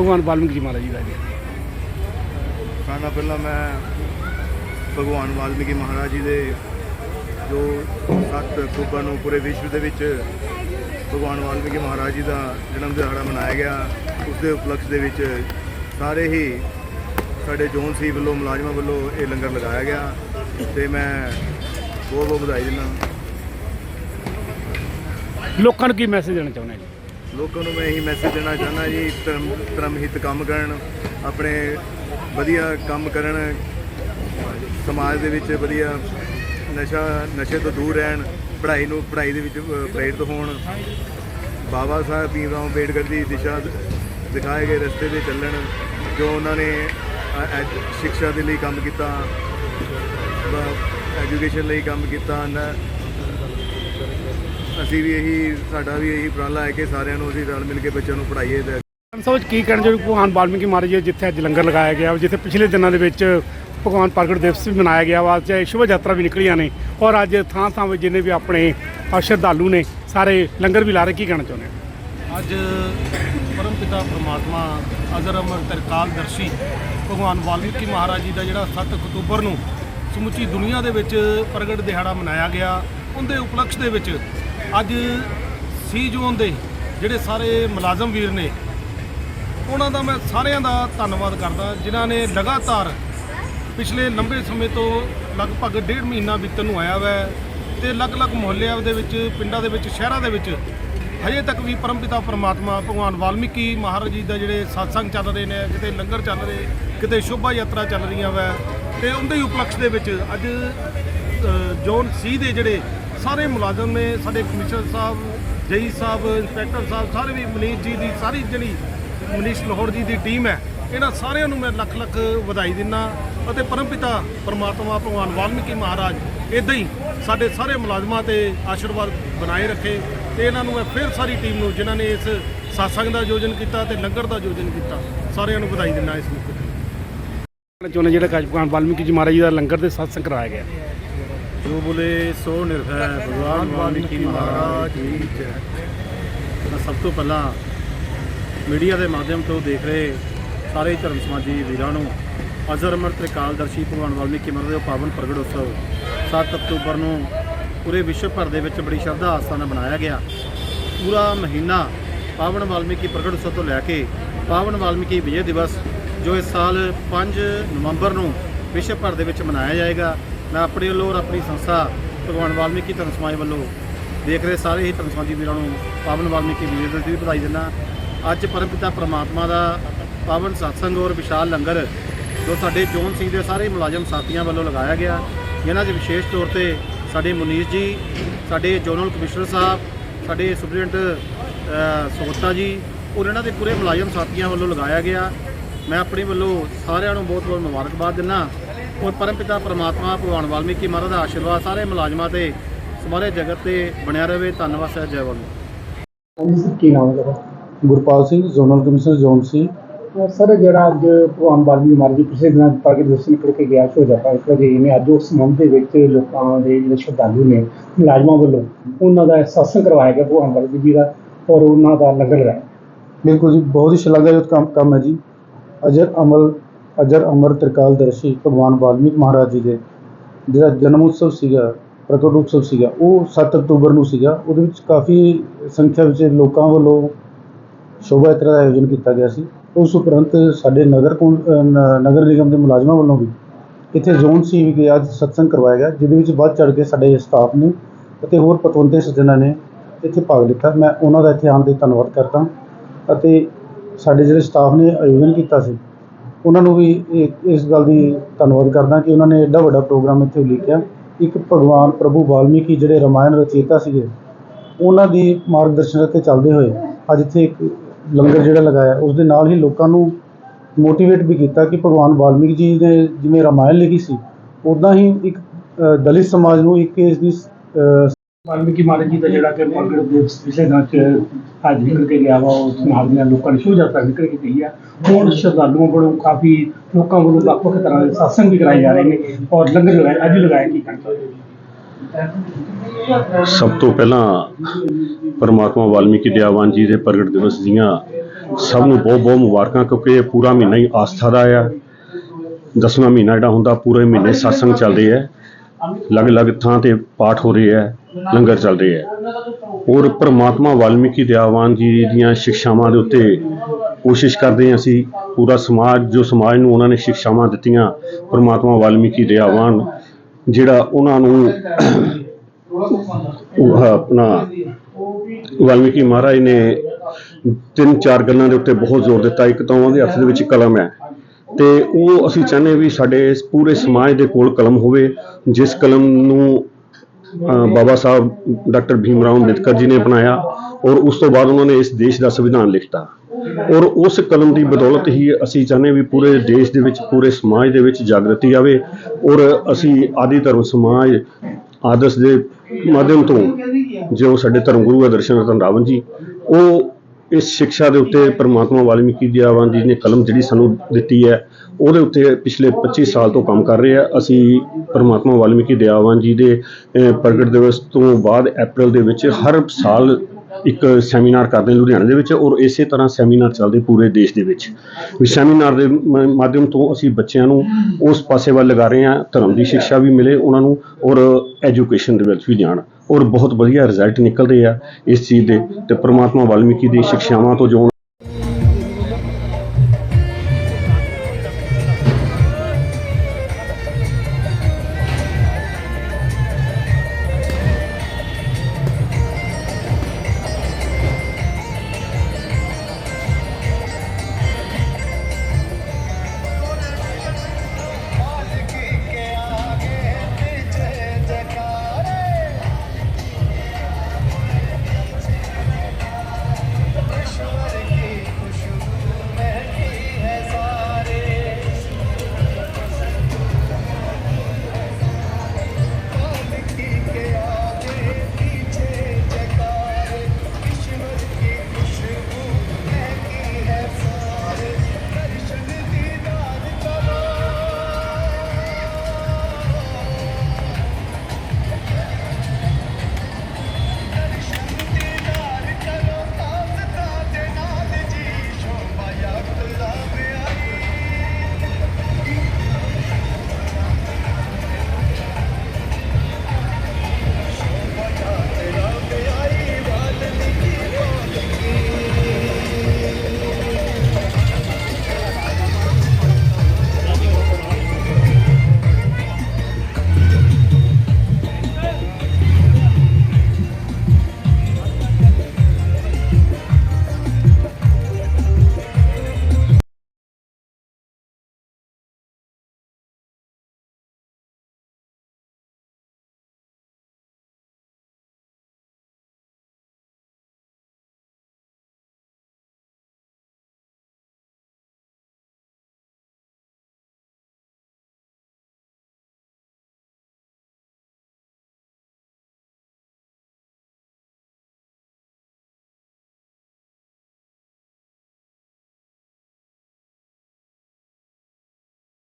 ਭਗਵਾਨ ਵਾਲਮੀਕੀ ਜੀ ਮਹਾਰਾਜ ਜੀ ਦਾ ਜੀ। ਸਾਰਾ ਪਹਿਲਾਂ ਮੈਂ ਭਗਵਾਨ ਵਾਲਮੀਕੀ ਮਹਾਰਾਜ ਜੀ ਦੇ ਜੋ 7 ਅਕਤੂਬਰ ਨੂੰ ਪੂਰੇ ਵਿਸ਼ਵ ਦੇ ਵਿੱਚ ਭਗਵਾਨ ਵਾਲਮੀਕੀ ਮਹਾਰਾਜ ਜੀ ਦਾ ਜਨਮ ਦਿਹਾੜਾ ਮਨਾਇਆ ਗਿਆ ਉਸ ਦੇ ਉਪਲਕਸ਼ ਦੇ ਵਿੱਚ ਸਾਰੇ ਹੀ ਸਾਡੇ ਜੋਨ ਸੀ ਵੱਲੋਂ ਮੁਲਾਜ਼ਮਾਂ ਵੱਲੋਂ ਇਹ ਲੰਗਰ ਲਗਾਇਆ ਗਿਆ ਤੇ ਮੈਂ ਬਹੁਤ ਬਹੁਤ ਵਧਾਈ ਦਿੰਦਾ। ਲੋਕਾਂ ਨੂੰ ਕੀ ਮੈਸੇਜ ਦੇਣਾ ਚਾਹੁੰਦੇ ਜੀ? ਲੋਕਾਂ ਨੂੰ ਮੈਂ ਇਹੀ ਮੈਸੇਜ ਦੇਣਾ ਚਾਹੁੰਦਾ ਜੀ ਧਰਮ ਧਰਮ ਹਿੱਤ ਕੰਮ ਕਰਨ ਆਪਣੇ ਵਧੀਆ ਕੰਮ ਕਰਨ ਸਮਾਜ ਦੇ ਵਿੱਚ ਵਧੀਆ ਨਸ਼ਾ ਨਸ਼ੇ ਤੋਂ ਦੂਰ ਰਹਿਣ ਪੜ੍ਹਾਈ ਨੂੰ ਪੜ੍ਹਾਈ ਦੇ ਵਿੱਚ ਪ੍ਰੇਰਿਤ ਹੋਣ। ਬਾਬਾ ਸਾਹਿਬ ਭੀਮ ਰਾਓ ਅੰਬੇਡਕਰ ਦੀ ਦਿਸ਼ਾ ਦਿਖਾਏ ਗਏ ਰਸਤੇ ਤੇ ਚੱਲਣ ਜੋ ਉਹਨਾਂ ਨੇ ਅ, ਐਜ- ਸਿੱਖਿਆ ਦੇ ਲਈ ਕੰਮ ਕੀਤਾ ਐਜੂਕੇਸ਼ਨ ਲਈ ਕੰਮ ਕੀਤਾ ਨਾ ਅਸੀਂ ਵੀ ਇਹੀ ਸਾਡਾ ਵੀ ਇਹੀ ਉਪਰਾਲਾ ਹੈ ਕਿ ਸਾਰਿਆਂ ਨੂੰ ਅਸੀਂ ਰਲ ਮਿਲ ਕੇ ਬੱਚਿਆਂ ਨੂੰ ਪੜ੍ਹਾਈਏ ਤੇ ਸਭ ਵਿੱਚ ਕੀ ਕਹਿਣਾ ਚਾਹੁੰਦੇ ਭਗਵਾਨ ਵਾਲਮੀਕੀ ਮਹਾਰਾਜ ਜੀ ਜਿੱਥੇ ਅੱਜ ਲੰਗਰ ਲਗਾਇਆ ਗਿਆ ਜਿੱਥੇ ਪਿਛਲੇ ਦਿਨਾਂ ਦੇ ਵਿੱਚ ਭਗਵਾਨ ਪ੍ਰਗਟ ਦਿਵਸ ਵੀ ਮਨਾਇਆ ਗਿਆ ਵਾ ਤੇ ਸ਼ੁਭ ਯਾਤਰਾ ਵੀ ਨਿਕਲੀਆਂ ਨੇ। ਔਰ ਅੱਜ ਥਾਂ ਥਾਂ ਵਿੱਚ ਜਿੰਨੇ ਵੀ ਆਪਣੇ ਸ਼ਰਧਾਲੂ ਨੇ ਸਾਰੇ ਲੰਗਰ ਵੀ ਲਾ ਰਹੇ ਕੀ ਕਹਿਣਾ ਚਾਹੁੰਦੇ ਅੱਜ ਪਰਮਪਿਤਾ ਪ੍ਰਮਾਤਮਾ ਅਜ਼ਰ ਅਮਰ ਤਰਕਾਲ ਦਰਸ਼ੀ ਭਗਵਾਨ ਵਾਲਮੀਕੀ ਮਹਾਰਾਜ ਜੀ ਦਾ ਜਿਹੜਾ 7 ਅਕਤੂਬਰ ਨੂੰ ਸਮੁੱਚੀ ਦੁਨੀਆ ਦੇ ਵਿੱਚ ਪ੍ਰਗਟ ਦਿਹਾੜਾ ਮਨਾਇਆ ਗਿਆ ਉਹਦੇ ਉਪਲਕਸ਼ ਦੇ ਵਿੱਚ ਅੱਜ ਸੀ ਜ਼ੋਨ ਦੇ ਜਿਹੜੇ ਸਾਰੇ ਮੁਲਾਜ਼ਮ ਵੀਰ ਨੇ, ਉਹਨਾਂ ਦਾ ਮੈਂ ਸਾਰਿਆਂ ਦਾ ਧੰਨਵਾਦ ਕਰਦਾ, ਜਿਨ੍ਹਾਂ ਨੇ ਲਗਾਤਾਰ ਪਿਛਲੇ ਲੰਬੇ ਸਮੇਂ ਤੋਂ ਲਗਭਗ ਡੇਢ ਮਹੀਨਾ ਬੀਤਣ ਨੂੰ ਆਇਆ ਵੈ ਤੇ ਅਲੱਗ-ਅਲੱਗ ਮੁਹੱਲਿਆਂ ਦੇ ਵਿੱਚ, ਪਿੰਡਾਂ ਦੇ ਵਿੱਚ, ਸ਼ਹਿਰਾਂ ਦੇ ਵਿੱਚ ਹਜੇ ਤੱਕ ਵੀ ਪਰਮਪਿਤਾ ਪਰਮਾਤਮਾ, ਭਗਵਾਨ ਵਾਲਮੀਕੀ ਮਹਾਰਾਜ ਜੀ ਦਾ ਜਿਹੜੇ satsang ਚੱਲ ਰਹੇ ਨੇ, ਕਿਤੇ ਲੰਗਰ ਚੱਲ ਰਹੇ, ਕਿਤੇ ਸ਼ੋਭਾ ਯਾਤਰਾ ਚੱਲ ਰਹੀਆਂ ਵੈ ਤੇ ਉਹਦੇ ਹੀ ਉਪਲਕਸ਼ ਦੇ ਵਿੱਚ ਅੱਜ ਜ਼ੋਨ ਸੀ ਦੇ ਜਿਹੜੇ ਸਾਰੇ ਮੁਲਾਜ਼ਮ ਨੇ, ਸਾਡੇ ਕਮਿਸ਼ਨਰ ਸਾਹਿਬ, ਜਈ ਸਾਹਿਬ, ਇੰਸਪੈਕਟਰ ਸਾਹਿਬ, ਸਾਰੇ ਵੀ ਮਨੀਸ਼ ਜੀ ਦੀ, ਸਾਰੀ ਜਿਹੜੀ ਮਨੀਸ਼ ਲਾਹੌਰ ਜੀ ਦੀ ਟੀਮ ਹੈ, ਇਹਨਾਂ ਸਾਰਿਆਂ ਨੂੰ ਮੈਂ ਲੱਖ ਲੱਖ ਵਧਾਈ ਦਿੰਦਾ ਅਤੇ ਪਰਮਪਿਤਾ ਪਰਮਾਤਮਾ ਭਗਵਾਨ ਵਾਲਮੀਕੀ ਮਹਾਰਾਜ ਇਦਾਂ ਹੀ ਸਾਡੇ ਸਾਰੇ ਮੁਲਾਜ਼ਮਾਂ ਤੇ ਆਸ਼ੀਰਵਾਦ ਬਣਾਏ ਰੱਖੇ ਤੇ ਇਹਨਾਂ ਨੂੰ ਮੈਂ ਫਿਰ ਸਾਰੀ ਟੀਮ ਨੂੰ, ਜਿਨ੍ਹਾਂ ਨੇ ਇਸ satsang ਦਾ ਆਯੋਜਨ ਕੀਤਾ ਤੇ ਲੰਗਰ ਦਾ ਆਯੋਜਨ ਕੀਤਾ, ਸਾਰਿਆਂ ਨੂੰ ਵਧਾਈ ਦਿੰਦਾ ਇਸ ਮੌਕੇ ਤੇ। ਕਹਿਣਾ ਜਿਹੜਾ ਅੱਜ ਭਗਵਾਨ ਵਾਲਮੀਕੀ ਜੀ ਮਹਾਰਾਜ ਜੀ ਦਾ ਲੰਗਰ ਦੇ ਸਤਸੰਗ ਕਰਾਇਆ ਗਿਆ। ਜੋ ਬੋਲੇ ਸੋ ਨਿਰਭੈ ਭਗਵਾਨ ਵਾਲਮੀਕੀ ਮਹਾਰਾਜ ਕੀ ਜੈ। ਮੈਂ ਸਭ ਤੋਂ ਪਹਿਲਾਂ ਮੀਡੀਆ ਦੇ ਮਾਧਿਅਮ ਤੋਂ ਦੇਖ ਰਹੇ ਸਾਰੇ ਧਰਮ ਸਮਾਜੀ ਵੀਰਾਂ ਨੂੰ ਅਜ਼ਰ ਅਮਰ ਤ੍ਰਿਕਾਲਦਰਸ਼ੀ ਭਗਵਾਨ ਵਾਲਮੀਕੀ ਮਹਾਰਾਜ ਦਾ ਪਾਵਨ ਪ੍ਰਗਟ ਉਤਸਵ 7 ਅਕਤੂਬਰ ਨੂੰ ਪੂਰੇ ਵਿਸ਼ਵ ਭਰ ਦੇ ਵਿੱਚ ਬੜੀ ਸ਼ਰਧਾ ਆਸਥਾ ਨਾਲ ਮਨਾਇਆ ਗਿਆ। ਪੂਰਾ ਮਹੀਨਾ ਪਾਵਨ ਵਾਲਮੀਕੀ ਪ੍ਰਗਟ ਉਤਸਵ ਤੋਂ ਲੈ ਕੇ ਪਾਵਨ ਵਾਲਮੀਕੀ ਵਿਜੇ ਦਿਵਸ ਜੋ ਇਸ ਸਾਲ 5 ਨਵੰਬਰ ਨੂੰ ਵਿਸ਼ਵ ਭਰ ਦੇ ਵਿੱਚ ਮਨਾਇਆ ਜਾਏਗਾ ਮੈਂ ਆਪਣੇ ਵੱਲੋਂ ਔਰ ਆਪਣੀ ਸੰਸਥਾ ਭਗਵਾਨ ਵਾਲਮੀਕੀ ਧਰਮ ਸਮਾਜ ਵੱਲੋਂ ਦੇਖ ਰਹੇ ਸਾਰੇ ਹੀ ਧਰਮ ਸਮਾਜੀ ਵੀਰਾਂ ਨੂੰ ਪਾਵਨ ਵਾਲਮੀਕੀ ਵਿਜੇ ਦਿਵਸ ਦੀ ਵਧਾਈ ਦਿੰਦਾ ਅੱਜ ਪਰਮਪਿਤਾ ਪ੍ਰਮਾਤਮਾ ਦਾ ਪਾਵਨ ਸਤਸੰਗ ਔਰ ਵਿਸ਼ਾਲ ਲੰਗਰ ਜੋ ਸਾਡੇ ਜੋਨ ਸਿੰਘ ਦੇ ਸਾਰੇ ਮੁਲਾਜ਼ਮ ਸਾਥੀਆਂ ਵੱਲੋਂ ਲਗਾਇਆ ਗਿਆ। ਜਿਨ੍ਹਾਂ 'ਚ ਵਿਸ਼ੇਸ਼ ਤੌਰ ਤੇ ਸਾਡੇ ਮੁਨੀਸ਼ ਜੀ, ਸਾਡੇ ਜੋਨਲ ਕਮਿਸ਼ਨਰ ਸਾਹਿਬ, ਸਾਡੇ ਸੁਪਰਡੈਂਟ ਸੋਤਾ ਜੀ, ਔਰ ਇਹਨਾਂ ਦੇ ਪੂਰੇ ਮੁਲਾਜ਼ਮ ਸਾਥੀਆਂ ਵੱਲੋਂ ਲਗਾਇਆ ਗਿਆ। ਮੈਂ ਆਪਣੇ ਵੱਲੋਂ ਸਾਰਿਆਂ ਨੂੰ ਬਹੁਤ ਬਹੁਤ ਮੁਬਾਰਕਬਾਦ ਦਿੰਦਾ ਔਰ ਪਰਮਪਿਤਾ ਪ੍ਰਮਾਤਮਾ ਭਗਵਾਨ ਵਾਲਮੀਕੀ ਮਹਾਰਾਜ ਦਾ ਆਸ਼ੀਰਵਾਦ ਸਾਰੇ ਮੁਲਾਜ਼ਮਾਂ ਤੇ ਸਾਰੇ ਜਗਤ ਤੇ ਬਣਿਆ ਰਹੇ। ਧੰਨਵਾਦ ਸਹਿ ਜੈ ਵਾਲਮੀਕੀ। ਕੀ ਨਾਮ ਹੈ Gurpal Singh zonal commissioner zone C. Sir ਜਿਹੜਾ ਅੱਜ ਭਗਵਾਨ ਵਾਲਮੀਕੀ ਮਹਾਰਾਜ ਜੀ ਪਿਛਲੇ ਦਿਨਾਂ ਪ੍ਰਗਟ ਦਿਵਸ ਨਿਕਲ ਕੇ ਗਿਆ ਸ਼ੋ ਜਾਤਾ ਇਸ ਲਈ ਨੇ ਅੱਜ ਉਸ ਸੰਬੰਧ ਦੇ ਵਿੱਚ ਲੋਕਾਂ ਦੇ ਜਿਹੜੇ ਸ਼ਰਧਾਲੂ ਨੇ ਮੁਲਾਜ਼ਮਾਂ ਵੱਲੋਂ ਉਹਨਾਂ ਦਾ ਸਤਸੰਗ ਕਰਵਾਇਆ ਗਿਆ ਭਗਵਾਨ ਵਾਲਮੀਕੀ ਜੀ ਦਾ ਔਰ ਉਹਨਾਂ ਦਾ ਲੰਗਰ ਲਗਾਇਆ ਬਿਲਕੁਲ ਜੀ ਬਹੁਤ ਹੀ ਸ਼ਲਾਘਾਯੋਗ ਕੰਮ ਕੰਮ ਹੈ ਜੀ। ਅਜਰ ਅਮਲ ਅਜਰ ਅਮਰ ਤ੍ਰਿਕਾਲਦਰਸ਼ੀ ਭਗਵਾਨ ਵਾਲਮੀਕ ਮਹਾਰਾਜ ਜੀ ਦੇ, ਜਿਹੜਾ ਜਨਮ ਉਤਸਵ ਸੀਗਾ, ਪ੍ਰਗਟ ਉਤਸਵ ਸੀਗਾ, ਉਹ 7 ਅਕਤੂਬਰ ਨੂੰ ਸੀਗਾ। ਉਹਦੇ ਵਿੱਚ ਕਾਫੀ ਸੰਖਿਆ ਵਿੱਚ ਲੋਕਾਂ ਵੱਲੋਂ ਸ਼ੋਭਾ ਯਾਤਰਾ ਦਾ ਆਯੋਜਨ ਕੀਤਾ ਗਿਆ ਸੀ। ਉਸ ਉਪਰੰਤ ਸਾਡੇ ਨਗਰ ਕੌਂ- ਨਗਰ ਨਿਗਮ ਦੇ ਮੁਲਾਜ਼ਮਾਂ ਵੱਲੋਂ ਵੀ ਇੱਥੇ ਜ਼ੋਨ ਸੀ ਵੀ ਅੱਜ ਸਤਸੰਗ ਕਰਵਾਇਆ ਗਿਆ, ਜਿਹਦੇ ਵਿੱਚ ਵੱਧ ਚੜ ਕੇ ਸਾਡੇ ਸਟਾਫ ਨੇ ਅਤੇ ਹੋਰ ਪਤਵੰਤੇ ਸੱਜਣਾਂ ਨੇ ਇੱਥੇ ਭਾਗ ਲਿੱਤਾ। ਮੈਂ ਉਹਨਾਂ ਦਾ ਇੱਥੇ ਆਉਣ ਦੇ ਧੰਨਵਾਦ ਕਰਦਾ ਅਤੇ ਸਾਡੇ ਜਿਹੜੇ ਸਟਾਫ ਨੇ ਆਯੋਜਨ ਕੀਤਾ ਸੀ ਉਹਨਾਂ ਨੂੰ ਵੀ ਇਹ- ਇਸ ਗੱਲ ਦੀ ਧੰਨਵਾਦ ਕਰਦਾ ਕਿ ਉਹਨਾਂ ਨੇ ਐਡਾ ਵੱਡਾ ਪ੍ਰੋਗਰਾਮ ਇੱਥੇ ਉਲੀਕਿਆ ਇੱਕ ਭਗਵਾਨ ਪ੍ਰਭੂ ਵਾਲਮੀਕੀ ਜਿਹੜੇ ਰਾਮਾਇਣ ਰਚੇਤਾ ਸੀਗੇ ਉਹਨਾਂ ਦੀ ਮਾਰਗਦਰਸ਼ਨ ਤੇ ਚੱਲਦੇ ਹੋਏ ਅੱਜ ਇੱਥੇ ਇੱਕ ਲੰਗਰ ਜਿਹੜਾ ਲਗਾਇਆ। ਉਸ ਦੇ ਨਾਲ ਹੀ ਲੋਕਾਂ ਨੂੰ ਮੋਟੀਵੇਟ ਵੀ ਕੀਤਾ ਕਿ ਭਗਵਾਨ ਵਾਲਮੀਕੀ ਜੀ ਨੇ ਜਿਵੇਂ ਰਾਮਾਇਣ ਲਿਖੀ ਸੀ ਉਦਾਂ ਹੀ ਇੱਕ ਅ, ਦਲਿਤ ਸਮਾਜ ਨੂੰ ਇੱਕ ਇਸ ਦੀ ਅ, ਵਾਲਮੀਕੀ ਮਹਾਰਾਜ ਜੀ ਦਾ ਜਿਹੜਾ ਕਿ ਪ੍ਰਗਟ ਦਿਵਸ ਪਿਛਲੇ ਦਿਨਾਂ ਚ ਅੱਜ ਨਿਕਲ ਕੇ ਗਿਆ ਵਾ, ਉਸ ਨਾਲ ਦੀਆਂ ਲੋਕਾਂ ਦੀ ਸ਼ੋਅ ਯਾਤਰਾ ਨਿਕਲ ਕੇ ਗਈ ਆ। ਹੁਣ ਸ਼ਰਧਾਲੂਆਂ ਵੱਲੋਂ ਕਾਫੀ ਲੋਕਾਂ ਵੱਲੋਂ ਵੱਖ ਵੱਖ ਤਰ੍ਹਾਂ ਦੇ ਸਤਸੰਗ ਵੀ ਕਰਾਏ ਜਾ ਰਹੇ ਨੇ ਔਰ ਲੰਗਰ ਲਗਾਇਆ ਅੱਜ ਲਗਾਇਆ ਕੀ ਕਰਦਾ ਸਭ ਤੋਂ ਪਹਿਲਾਂ ਪਰਮਾਤਮਾ ਵਾਲਮੀਕੀ ਦਿਆਵਾਨ ਜੀ ਦੇ ਪ੍ਰਗਟ ਦਿਵਸ ਦੀਆਂ ਸਭ ਨੂੰ ਬਹੁਤ ਬਹੁਤ ਮੁਬਾਰਕਾਂ, ਕਿਉਂਕਿ ਇਹ ਪੂਰਾ ਮਹੀਨਾ ਹੀ ਆਸਥਾ ਦਾ ਆ। ਦਸਵਾਂ ਮਹੀਨਾ ਜਿਹੜਾ ਹੁੰਦਾ, ਪੂਰੇ ਮਹੀਨੇ satsang ਚੱਲਦੇ ਆ। ਅਲੱਗ-ਅਲੱਗ ਥਾਂ ਤੇ ਪਾਠ ਹੋ ਰਹੇ ਹੈ, ਲੰਗਰ ਚੱਲ ਰਹੇ ਹੈ। ਔਰ ਪ੍ਰਮਾਤਮਾ ਵਾਲਮੀਕੀ ਦਿਆਵਾਨ ਜੀ ਦੀਆਂ ਸਿੱਖਿਆਵਾਂ ਦੇ ਉੱਤੇ ਕੋਸ਼ਿਸ਼ ਕਰਦੇ ਹਾਂ ਅਸੀਂ, ਪੂਰਾ ਸਮਾਜ, ਜੋ ਸਮਾਜ ਨੂੰ ਉਹਨਾਂ ਨੇ ਸਿੱਖਿਆਵਾਂ ਦਿੱਤੀਆਂ, ਪ੍ਰਮਾਤਮਾ ਵਾਲਮੀਕੀ ਦਿਆਵਾਨ ਜਿਹੜਾ ਉਹਨਾਂ ਨੂੰ ਉਹ ਆਪਣਾ ਵਾਲਮੀਕੀ ਮਹਾਰਾਜ ਨੇ ਤਿੰਨ ਚਾਰ ਗੱਲਾਂ ਦੇ ਉੱਤੇ ਬਹੁਤ ਜ਼ੋਰ ਦਿੱਤਾ। ਇੱਕ ਤਾਂ ਉਹਨਾਂ ਦੇ ਹੱਥ ਦੇ ਵਿੱਚ ਕਲਮ ਹੈ। ਤੇ ਉਹ ਅਸੀਂ ਚਾਹੁੰਦੇ ਵੀ ਸਾਡੇ ਪੂਰੇ ਸਮਾਜ ਦੇ ਕੋਲ ਕਲਮ ਹੋਵੇ, ਜਿਸ ਕਲਮ ਨੂੰ ਬਾਬਾ ਸਾਹਿਬ ਡਾਕਟਰ ਭੀਮ ਰਾਓ ਅੰਬੇਦਕਰ ਜੀ ਨੇ ਬਣਾਇਆ ਔਰ ਉਸ ਤੋਂ ਬਾਅਦ ਉਹਨਾਂ ਨੇ ਇਸ ਦੇਸ਼ ਦਾ ਸੰਵਿਧਾਨ ਲਿਖਤਾ। ਔਰ ਉਸ ਕਲਮ ਦੀ ਬਦੌਲਤ ਹੀ ਅਸੀਂ ਚਾਹੁੰਦੇ ਵੀ ਪੂਰੇ ਦੇਸ਼ ਦੇ ਵਿੱਚ, ਪੂਰੇ ਸਮਾਜ ਦੇ ਵਿੱਚ ਜਾਗਰਤੀ ਆਵੇ ਔਰ ਅਸੀਂ ਆਦਿ ਧਰਮ ਸਮਾਜ ਆਦਰਸ਼ ਦੇ ਮਾਧਿਅਮ ਤੋਂ ਜੋ ਸਾਡੇ ਧਰਮ ਗੁਰੂ ਹੈ ਦਰਸ਼ਨ ਰਤਨ ਰਾਵਣ ਜੀ, ਉਹ ਇਸ ਸਿੱਖਿਆ ਦੇ ਉੱਤੇ ਪ੍ਰਮਾਤਮਾ ਵਾਲਮੀਕੀ ਦਿਆਵਾਨ ਜੀ ਨੇ ਕਲਮ ਜਿਹੜੀ ਸਾਨੂੰ ਦਿੱਤੀ ਹੈ, ਉਹਦੇ ਉੱਤੇ ਪਿਛਲੇ 25 ਸਾਲ ਤੋਂ ਕੰਮ ਕਰ ਰਹੇ ਆ। ਅਸੀਂ ਪ੍ਰਮਾਤਮਾ ਵਾਲਮੀਕੀ ਦਿਆਵਾਨ ਜੀ ਦੇ ਪ੍ਰਗਟ ਦਿਵਸ ਤੋਂ ਬਾਅਦ ਅਪ੍ਰੈਲ ਦੇ ਵਿੱਚ ਹਰ ਸਾਲ ਇੱਕ ਸੈਮੀਨਾਰ ਕਰਦੇ ਲੁਧਿਆਣੇ ਦੇ ਵਿੱਚ ਔਰ ਇਸੇ ਤਰ੍ਹਾਂ ਸੈਮੀਨਾਰ ਚੱਲਦੇ ਪੂਰੇ ਦੇਸ਼ ਦੇ ਵਿੱਚ। ਵੀ ਸੈਮੀਨਾਰ ਦੇ ਮ- ਮਾਧਿਅਮ ਤੋਂ ਅਸੀਂ ਬੱਚਿਆਂ ਨੂੰ ਉਸ ਪਾਸੇ ਵੱਲ ਲਗਾ ਰਹੇ ਹਾਂ, ਧਰਮ ਦੀ ਸਿੱਖਿਆ ਵੀ ਮਿਲੇ ਉਹਨਾਂ ਨੂੰ ਔਰ ਐਜੂਕੇਸ਼ਨ ਦੇ ਵਿੱਚ ਵੀ ਜਾਣ। ਔਰ ਬਹੁਤ ਵਧੀਆ ਰਿਜ਼ਲਟ ਨਿਕਲਦੇ ਆ ਇਸ ਚੀਜ਼ ਦੇ ਤੇ ਪ੍ਰਮਾਤਮਾ ਵਾਲਮੀਕੀ ਦੀ ਸਿੱਖਿਆਵਾਂ ਤੋਂ ਜੋ